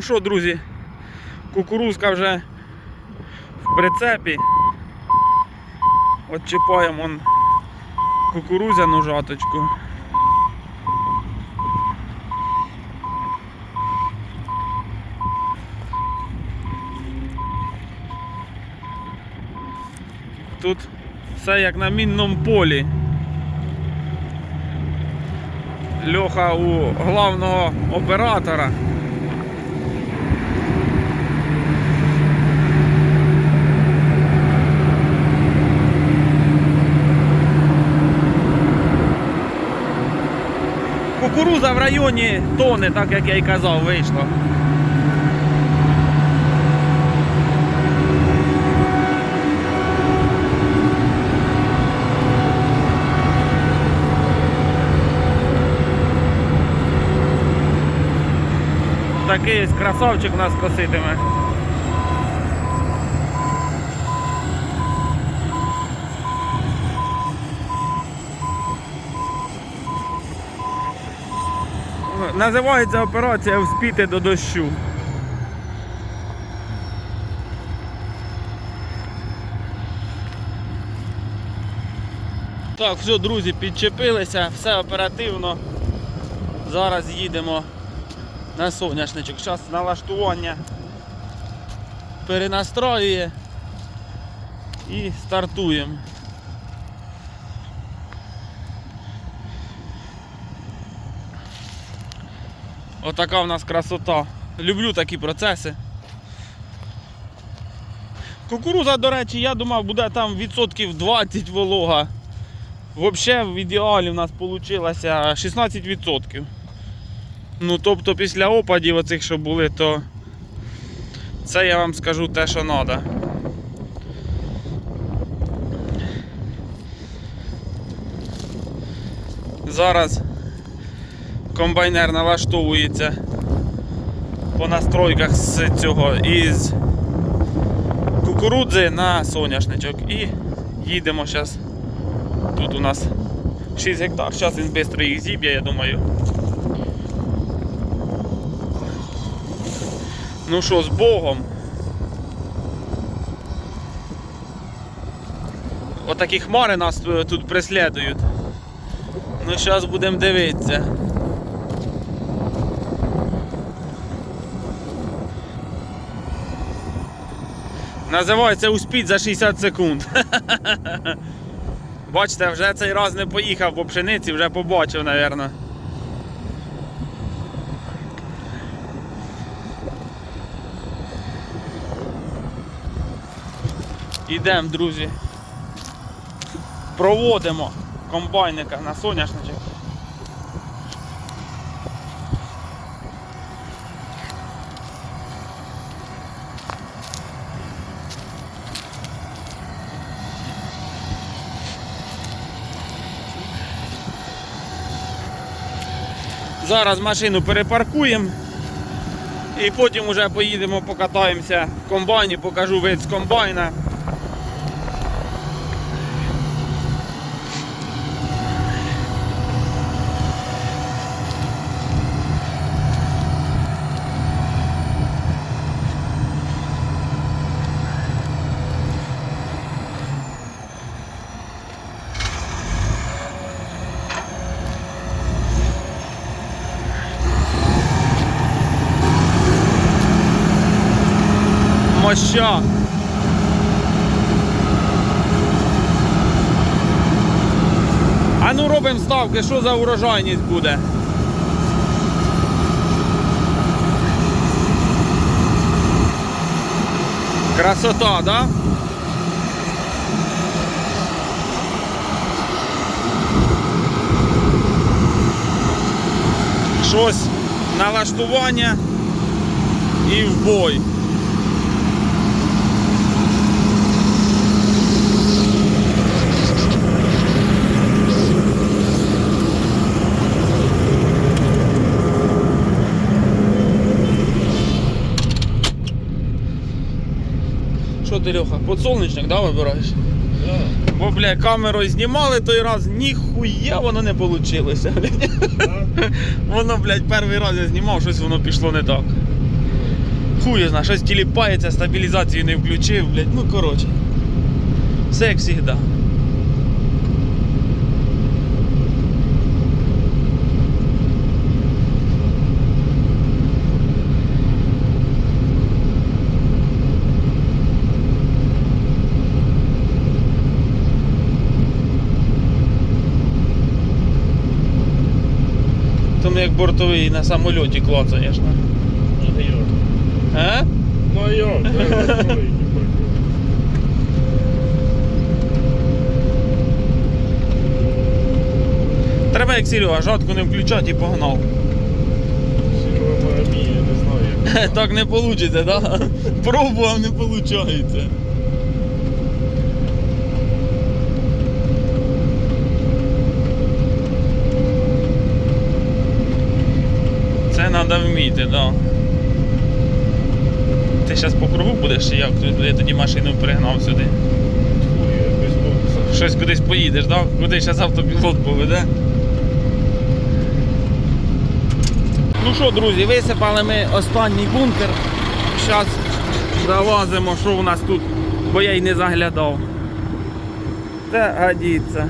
Ну що, друзі, кукурузка вже в прицепі. От чіпаємо он кукурузяну жаточку. Тут все як на мінному полі. Льоха у главного оператора. Кукуруза в районі тони, так як я й казав, вийшло. Такий красавчик нас коситиме. Називається операція вспіти до дощу. Так, все, друзі, підчепилися, все оперативно. Зараз їдемо на соняшничок. Зараз налаштування перенастроює і стартуємо. Отака в нас красота. Люблю такі процеси. Кукуруза, до речі, я думав, буде там відсотків 20 волога. Взагалі в ідеалі в нас вийшло 16%. Ну, тобто після опадів оцих, що були, то це я вам скажу те, що треба. Зараз комбайнер налаштовується по настройках з цього із кукурудзи на соняшничок і їдемо зараз. Тут у нас 6 гектар, зараз він швидко їх зіб'є, я думаю. Ну що, з Богом. Отакі хмари нас е, тут преслідують. Ну зараз будемо дивитися. Називається успіть за 60 секунд. Бачите, вже цей раз не поїхав по пшениці, вже побачив, мабуть. Ідемо, друзі. Проводимо комбайника на соняшничок. Зараз машину перепаркуємо і потім вже поїдемо покатаємося в комбайні, покажу вид з комбайна. Моща. А ну робимо ставки, що за урожайність буде. Красота, да? Щось налаштування і в бой. Що ти, Льоха, подсолнечник, да, вибираєш? Бо, бля, камерою знімали той раз, ніхуя воно не вийшло. Блядь. Воно, блядь, перший раз я знімав, щось воно пішло не так. Хуй зна, щось тіліпається, стабілізацію не включив, блядь. Ну коротше. Все як завжди. Тому як бортовий на самольоті клацаєш. на. Ну йо. А? Ну йо, Треба як Серега, жатку не включати і погнав. Сіла мія, не знаю як. Так не вийде, да? Пробував, не виходить. Це треба вміти, да. Ти зараз по кругу будеш як? Я тоді машину пригнав сюди. Щось кудись поїдеш, да? Куди зараз автопілот поведе. Ну що, друзі, висипали ми останній бункер. Зараз залазимо, що у нас тут, бо я й не заглядав. Та годиться.